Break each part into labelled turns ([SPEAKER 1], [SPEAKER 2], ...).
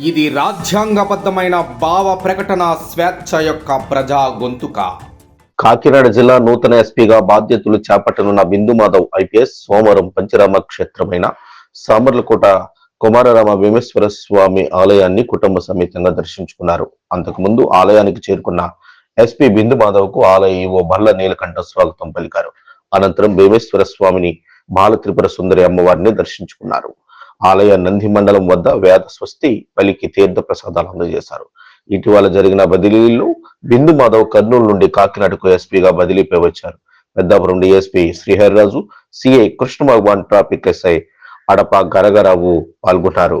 [SPEAKER 1] ఇది రాజ్యాంగబద్ధమైన భావ ప్రకటన స్వేచ్ఛ యొక్క ప్రజా గొంతుక.
[SPEAKER 2] కాకినాడ జిల్లా నూతన ఎస్పీగా బాధ్యతలు చేపట్టనున్న బిందు మాధవ్ ఐపీఎస్ సోమవారం పంచరామ క్షేత్రమైన సామర్లకోట కుమారరామ భీమేశ్వర స్వామి ఆలయాన్ని కుటుంబ సమేతంగా దర్శించుకున్నారు. అంతకుముందు ఆలయానికి చేరుకున్న ఎస్పీ బిందు మాధవ్కు ఆలయ ఈవో బల్ల నీలకంఠ స్వాగతం పలికారు. అనంతరం భీమేశ్వర స్వామిని బాల త్రిపుర సుందరి అమ్మవారిని దర్శించుకున్నారు. ఆలయ నంది మండలం వద్ద వేద స్వస్తి పలికి తీర్థ ప్రసాదాలు అందజేశారు. ఇటీవల జరిగిన బదిలీలో బిందు మాధవ్ కర్నూలు నుండి కాకినాడకు ఎస్పీగా బదిలీపై వచ్చారు. Peddapuram DSP Srihariraju CI Krishna Bhagavan traffic SI Adapa Garagarao పాల్గొన్నారు.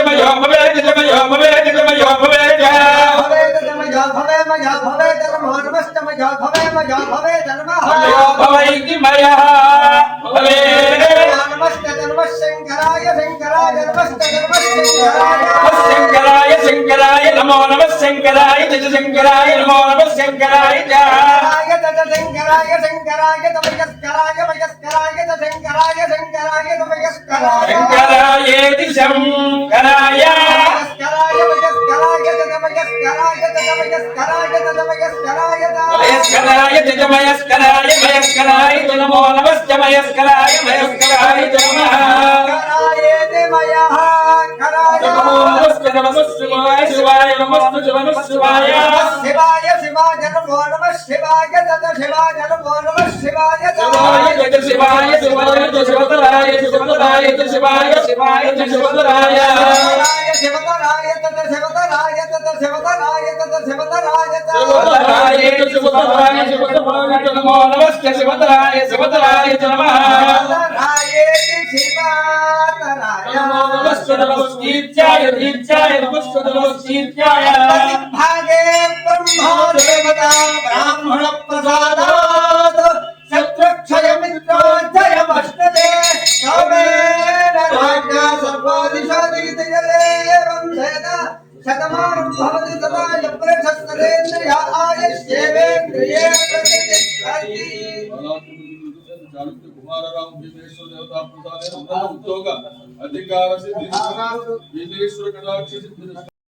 [SPEAKER 3] భవే చ మయో భవే చ మయో భవే చ మయో భవే చ మయో భవైతి మయా భవే శంకరాయ శంకరాయ నమో నమః శంకరాయ చ శంకరాయ నమో నమః శంకరాయ చ శంకరాయేతి శంకరాయ మయస్కరాయ చ మయస్కరాయ మయస్కరాయ చ నమో నమః చ మయస్కరాయ మయస్కరాయ నమస్తే శివాయ శివాయ నమస్తే నమః శివాయ
[SPEAKER 4] శివాయ శివాయ నమో నమ శివాయ తత శివాయ నమో నమ శివాయ
[SPEAKER 3] శివాయ శివాయ శివాయ శివాయ శివాయ శివాయ శివాయ శివతరాయ.
[SPEAKER 4] శివతరాయ తత శివతరాయ తత శివతరాయ తత శివతరాయ
[SPEAKER 3] శివతరాయ శివతరాయ శివతరాయ నమో నమస్తే శివతరాయ శివతరాయ నమః.
[SPEAKER 4] శివతరాయేతి శివతరాయ.
[SPEAKER 3] నమో నమస్తే నమస్కీర్త్యాయ దీర్ఘాయ నమస్తే నమస్కీర్త్యాయ
[SPEAKER 4] భాగే బ్రహ్మా దేవతా బ్రాహ్మణ ప్రసాదాత్
[SPEAKER 5] ಕುಮಾರರಾವ್ ಭೀಮೇಶ್ವರ ದೇವತಾ ಪ್ರಸಾದ ಉದ್ಯೋಗ ಅಧಿಕಾರ ಸಿದ್ಧಿ ಭೀಮೇಶ್ವರ ಕಟಾಕ್ಷ ಸಿದ್ಧಿ